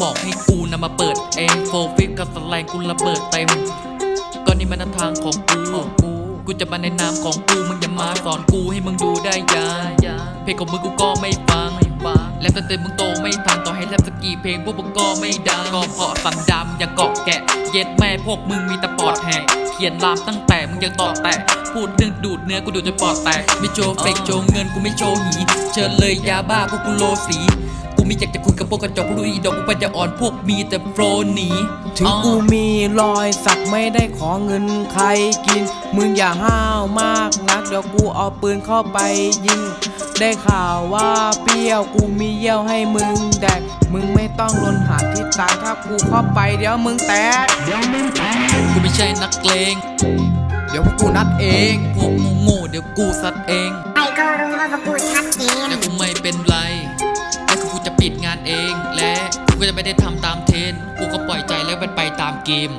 บอกให้กูนำมาเปิดเองโฟฟิกกับสแลงกูระเบิดเต็มก็นี่มันทางของกู กูจะมาในนามของกูมึงอย่ามาสอนกู เพลงของมึงกูก็ไม่ฟังและตั้งแต่มึงโตไม่ทันต่อให้แรปสกี่เพลงพวกมึงก็ไม่ดังก็เพราะสันดำอย่าเกาะแกะ เย็ดแม่พวกมึงมีแต่ปอดแหกเขียนรามตั้งแต่มึงยังต่อแต่พูดเรื่องดูดเนื้อกูดูดจนปอดแตกไม่โชว์เฟกโชว์เงินกูไม่โชว์หี เชิญเลยยาบ้าพวกกูโลสีกูมีอยากจะคุยกับพวกกระจอกพวกดูอีดอกกูปัญญาอ่อนพวกมีแต่โฟรหนีถึงกูมีรอยสักไม่ได้ขอเงินใครกิน มึงอย่าห้าวมากนักเดี๋ยวกูเอาปืนเข้าไปยิง ได้ข่าวว่าเปรี้ยวกูมีเยี่ยวให้มึงแดกมึงไม่ต้องลนหาที่ตายถ้ากูเข้าไปเดี๋ยวมึงแตกกูไม่ใช่นักเลง เดี๋ยวพวกกูนัดเองพวกโง่ๆเดี๋ยวกูซัดเองใครก็รู้ว่าพวกกูชัดเจนแต่กูไม่เป็นไรและกูจะปิดงานเองและกูก็จะไม่ได้ทำตามเทรนด์กูก็ปล่อยใจแล้วมันไปตามเกม